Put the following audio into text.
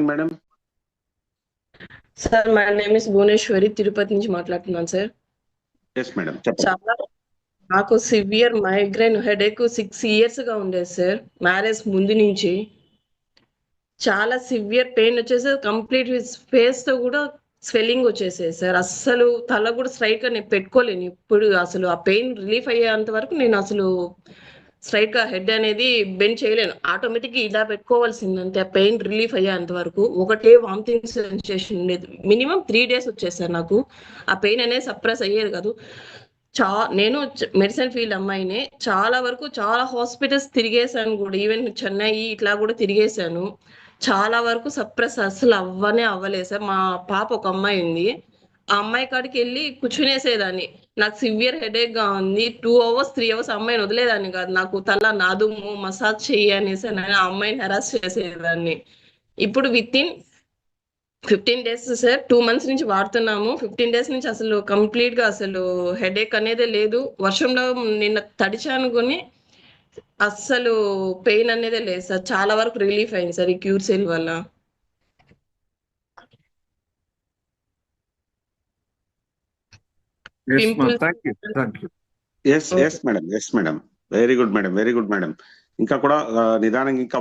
Madam. Sir my name is Bhuvaneshwari Tirupati నుంచి మాట్లాడుతున్నాను sir. Yes madam చాలా నాకు సివియర్ మైగ్రేన్ హెడేక్ సిక్స్ ఇయర్స్గా ఉండేది సార్ మ్యారేజ్ ముందు నుంచి. చాలా సివియర్ పెయిన్ వచ్చేసి కంప్లీట్ ఫేస్తో కూడా స్వెల్లింగ్ వచ్చేసేది సార్. అస్సలు తల కూడా స్ట్రైట్గా నేను పెట్టుకోలేను. ఇప్పుడు అసలు ఆ పెయిన్ రిలీఫ్ అయ్యేంత వరకు నేను అసలు స్ట్రైట్గా హెడ్ అనేది బెండ్ చేయలేను. ఆటోమేటిక్గా ఇలా పెట్టుకోవాల్సిందంటే ఆ పెయిన్ రిలీఫ్ అయ్యేంత వరకు ఒకటే వామిటింగ్ సెన్సేషన్ ఉండేది. మినిమం త్రీ డేస్ వచ్చేసారు నాకు. ఆ పెయిన్ అనేది సప్రెస్ అయ్యేది కాదు. చా నేను మెడిసిన్ ఫీల్డ్ అమ్మాయినే చాలా వరకు చాలా హాస్పిటల్స్ తిరిగేశాను కూడా. ఈవెన్ చెన్నై ఇట్లా కూడా తిరిగేశాను. చాలా వరకు సప్రెస్ అసలు అవ్వనే అవ్వలేదు సార్. మా పాప ఒక అమ్మాయి ఉంది. ఆ అమ్మాయి కాడికి వెళ్ళి కూర్చునేసేదాన్ని. నాకు సివియర్ హెడేక్గా ఉంది. టూ అవర్స్ త్రీ అవర్స్ అమ్మాయిని వదిలేదాన్ని కాదు. నాకు తల నాదుము మసాజ్ చెయ్యి అనేసి నేను ఆ అమ్మాయిని హెరాస్ చేసేదాన్ని. ఇప్పుడు within fifteen days sir two months నుంచి వాడుతున్నాము. ఫిఫ్టీన్ డేస్ నుంచి అసలు కంప్లీట్గా అసలు హెడేక్ అనేది లేదు. వర్షంలో నిన్న తడిచాను కొని అస్సలు పెయిన్ అనేదే లేదు సార్ చాలా వరకు రిలీఫ్ అయింది సార్ ఈ క్యూర్ సెల్ వల్ల. Thank you. Thank you. Yes yes madam yes madam very good madam very good madam ఇంకా కూడా నిదానంగా ఇంకా